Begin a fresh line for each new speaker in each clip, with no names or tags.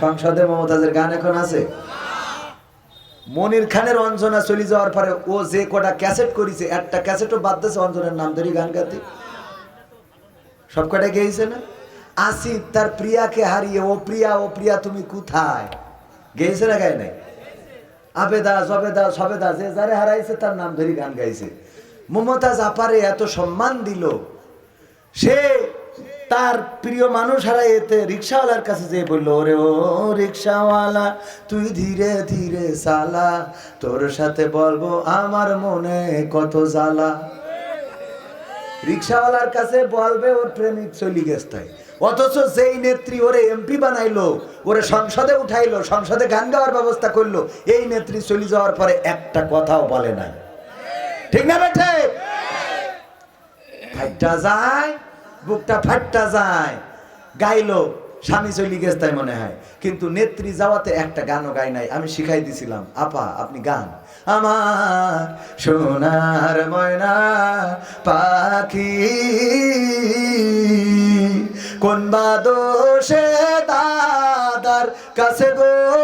সংসদে মমতাজের গান এখন আছে? মনির খানের অঞ্জনা চলে যাওয়ার পরে ও যে কটা ক্যাসেট করেছে, একটা ক্যাসেটও বাদ দিয়েছে, অঞ্জনার নাম ধরে গান গাতে সব কটা গেয়েছে না? আসিফ তার প্রিয়াকে হারিয়ে, ও প্রিয়া ও প্রিয়া, তুমি কোথায়? গেয়েছে না গায় নাই? আবেদা, জবেদা, সবেদা, যে যারে হারাইছে তার নাম ধরে গান গাইছে। মমতাজ আপারে এত সম্মান দিল। সে তার প্রিয় মানুষ হারাই এতে রিক্সাওয়ালার কাছে যেয়ে বলল, ওরে, ও রিক্সাওয়ালা, তুই ধীরে ধীরে সালা তোর সাথে বলব আমার মনে কত জ্বালা। রিক্সাওয়ালার কাছে বলবে, ওর প্রেমিক চলি গেছে অথচ যেই নেত্রী ওরে এমপি বানাইলো, ওরে সংসদে উঠাইলো, সংসদে গান গাওয়ার ব্যবস্থা করল, এই নেত্রী চলে যাওয়ার পরে একটা কথাও বলে নাই। ঠিক না বেঠে? যায় বুকটা ফাটটা যায়। গাইলো, স্বামী চলি গেছে তাই মনে হয়। কিন্তু নেত্রী যাওয়াতে একটা গানও গাই নাই, আমি শিখাই দিছিলাম, আপা, আপনি গান। আমার সোনার ময়না পাখি, কোন বা দোষে দাদার কাছে গো?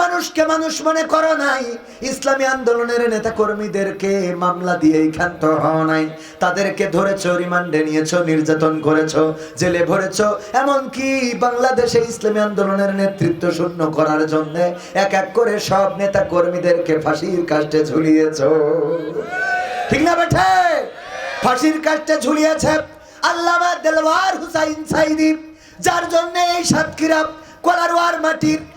মানুষকে মানুষ মনে করো নাই। ইসলামী আন্দোলনের নেতা কর্মীদেরকে মামলা দিয়ে ক্ষান্ত হও নাই। তাদেরকে ধরেছ, রিমান্ডে নিয়েছ, নির্যাতন করেছ, জেলে ভরেছ। এমনকি বাংলাদেশে ইসলামী আন্দোলনের নেতৃত্ব শূন্য করার জন্য এক এক করে সব নেতা কর্মীদেরকে ফাঁসির কাষ্টে ঝুলিয়েছ। ঠিক না বেঠে? ফাঁসির কাষ্টে ঝুলিয়েছে আল্লামা দেলওয়ার হুসাইন সাইদি, যার জন্য এই সাতক্ষীরা কোলারওয়ার মাটির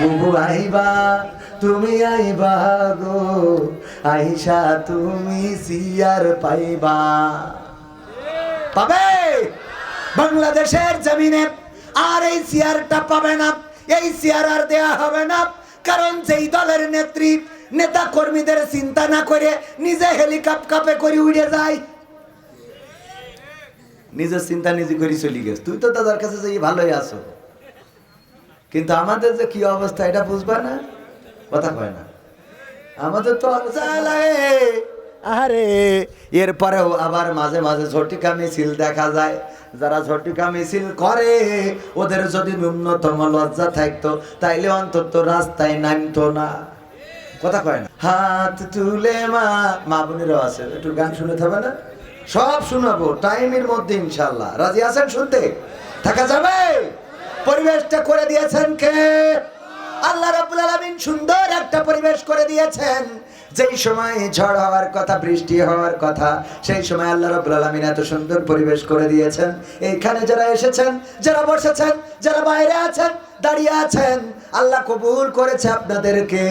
বুবু আইবা, তুমি আইবা গো। আইসা তুমি সিয়ার পাইবা। পাবে? বাংলাদেশের জমিনে আর এই চেয়ারটা পাবে না। এই চেয়ার আর দেয়া হবে না। কারণ যেই দলের নেত্রী নেতা কর্মীদের চিন্তা না করে নিজে হেলিকপ্টারে করে উড়ে যায়। নিজের চিন্তা নিজে করে চলে গেছে। তুই তো দাদার কাছে যাই ভালোই আছো। কিন্তু আমাদের যে কি অবস্থা, এটা বুঝবা না? কথা কয় না। আমাদের তো আরে এরপরেও আবার মাঝে মাঝে ঝটিকা মিছিল দেখা যায়। যারা ঝটিকা মিছিল করে, ওদের যদি ন্যূনতম লজ্জা থাকতো, তাইলে অন্তত রাস্তায় নামতো না। কথা কয় না। হাত তুলে মা মা বোনেরও আছে, একটু গান শুনে থাকবে না? সব শোনাবো, টাইমের মধ্যে ইনশাল্লাহ। রাজি আছেন শুনতে? থাকা যাবে? পরিবেশটা করে দিয়েছেন কে? আল্লাহ রাব্বুল আলামিন সুন্দর একটা পরিবেশ করে দিয়েছেন। যেই সময় ঝড় হওয়ার কথা, বৃষ্টি হওয়ার কথা, সেই সময় আল্লাহ রাব্বুল আলামিন এত সুন্দর পরিবেশ করে দিয়েছেন। এইখানে যারা এসেছেন, যারা বসেছেন, যারা বাইরে আছেন, দাঁড়িয়ে আছেন আল্লাহ কবুল করেছে আপনাদেরকে।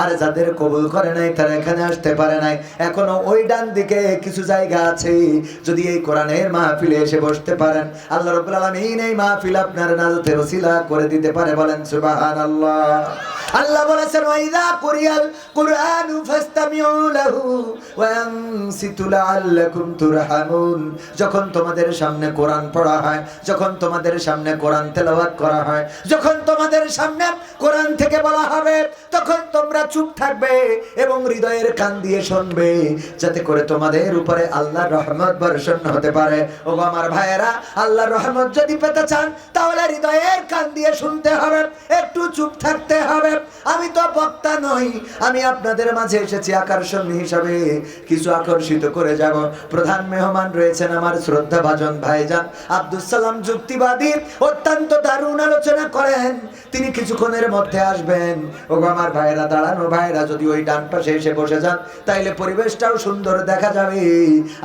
আর যাদের কবুল করে নাই, তারা এখানে আসতে পারে নাই। এখনও ওই ডান দিকে কিছু জায়গা আছে। যদি এই কোরআনের মাহফিলে এসে বসতে পারেন, আল্লাহ রাব্বুল আলামিন এই মাহফিল আপনার নাজাতের ওসিলা করে দিতে পারে বলেন, সুবহানাল্লাহ। আল্লাহ আল্লাহ বলেছেন, ওয়াইদা কুরিয়াল কুরআনু ফাসতামিউ লাহু ওয়া আনসিতু লাআল্লাকুম তুরহামুন। যখন তোমাদের সামনে কোরআন পড়া হয়, যখন তোমাদের সামনে কোরআন তেলাওয়াত করা হয়, যখন তোমাদের সামনে কোরআন থেকে বলা হবে, তখন তোমরা চুপ থাকবে এবং হৃদয়ের কান দিয়ে শুনবে, যাতে করে তোমাদের উপরে আল্লাহর রহমত বর্ষণ হতে পারে। ও আমার ভাইয়েরা, আল্লাহর রহমত যদি পেতে চান, তাহলে হৃদয়ের কান দিয়ে শুনতে হবে, একটু চুপ থাকতে হবে। আমি তো বক্তা নই, আমি আপনাদের মাঝে এসেছি আকর্ষণ হিসাবে। কিছু আকর্ষিত করে যাব। প্রধান মেহমান রয়েছেন আমার শ্রদ্ধা ভাজন ভাইজান। আব্দুল সালাম যুক্তিবাদী, অত্যন্ত দারুণ আলোচনা করেন। তিনি কিছুক্ষণের মধ্যে আসবেন। ও আমার ভাইয়েরা, দাঁড়ানো ভাইয়েরা, যদি ওই ডান পাশে এসে বসে যান, তাইলে পরিবেশটাও সুন্দর দেখা যাবে।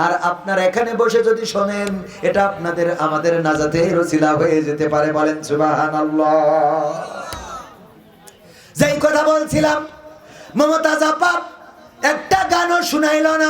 আর আপনারা এখানে বসে যদি শোনেন, এটা আপনাদের, আমাদের নাজাতে রসিলা হয়ে যেতে পারে বলেন, সুবহানাল্লাহ। যেই কথা বলছিলাম, মমতাজ আপা একটা গানও শুনাইল না।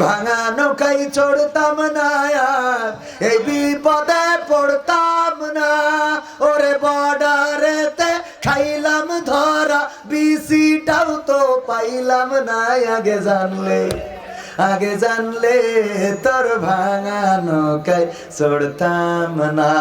ভাঙা নৌকাই চড়তাম না এই বিপদে পড়তাম না। ওরে বর্ডারেতে খাইলাম ধরা বিসিটাও তো পাইলাম না। আগে জানলে আগে জানলে তোর ভাঙা নৌকায় চড়তাম না।